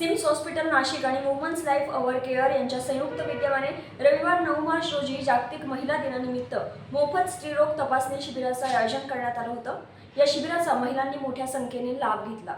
Sims hospital Nashik आणि women's life our care यांच्या संयुक्त विद्यमाने रविवार नऊ मार्च रोजी जागतिक महिला दिनानिमित्त मोफत स्त्रीरोग तपासणी शिबिराचं आयोजन करण्यात आलं होतं. या शिबिराचा महिलांनी मोठ्या संख्येने लाभ घेतला.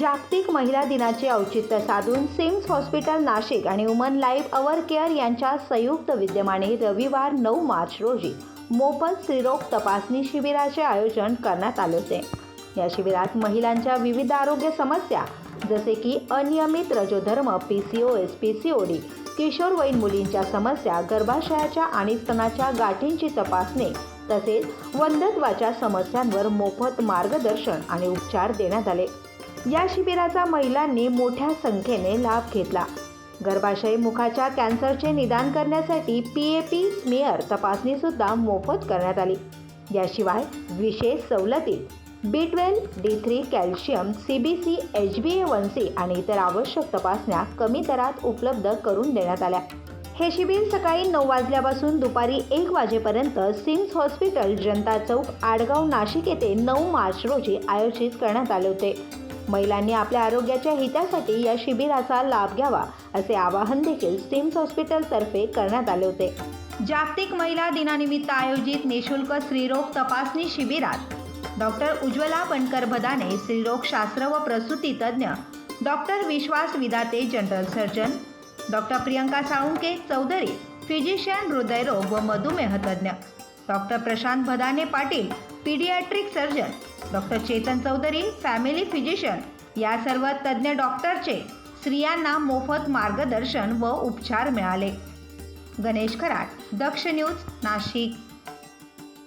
जागतिक महिला दिनाचे औचित्य साधून सिम्स हॉस्पिटल नाशिक आणि वुमन लाईफ अवर केअर यांच्या संयुक्त विद्यमाने रविवार नऊ मार्च रोजी मोफत स्त्रीरोग तपासणी शिबिराचे आयोजन करण्यात आले होते. या शिबिरात महिलांच्या विविध आरोग्य समस्या जसे की अनियमित रजोधर्म P C O S P C O D किशोरवयीन मुलींच्या समस्या गर्भाशयाच्या आणि स्तनाच्या गाठींची तपासणी तसेच वंध्यत्वाच्या समस्यांवर मोफत मार्गदर्शन आणि उपचार देण्यात आले. या शिबिराचा महिलांनी मोठ्या संख्येने लाभ घेतला. गर्भाशय मुखाच्या कॅन्सरचे निदान करण्यासाठी पी ए पी स्मिअर तपासणीसुद्धा मोफत करण्यात आली. याशिवाय विशेष सवलती B twelve D three calcium C B C H B A one C आणि इतर आवश्यक तपासण्या कमी दरात उपलब्ध करून देण्यात आल्या. हे शिबिर सकाळी नऊ वाजल्यापासून दुपारी एक वाजेपर्यंत सिम्स हॉस्पिटल जनता चौक आडगाव नाशिक येथे नऊ मार्च रोजी आयोजित करण्यात आले होते. महिलांनी आपल्या आरोग्याच्या हितासाठी या शिबिराचा लाभ घ्यावा असे आवाहन देखील सिम्स हॉस्पिटलतर्फे करण्यात आले होते. जागतिक महिला दिनानिमित्त आयोजित निशुल्क स्त्रीरोग तपासणी शिबिरात डॉक्टर उज्ज्वला बनकर भदाने स्त्रीरोगशास्त्र व प्रसूती तज्ज्ञ doctor Vishwas Vidate general surgeon doctor Priyanka Salunke Chaudhari physician हृदयरोग व मधुमेह तज्ज्ञ doctor Prashant Bhadane Patil paediatric surgeon doctor Chetan Chaudhari family physician या सर्व तज्ज्ञ डॉक्टरचे स्त्रियांना मोफत मार्गदर्शन व उपचार मिळाले. गणेश खराट दक्ष न्यूज नाशिक.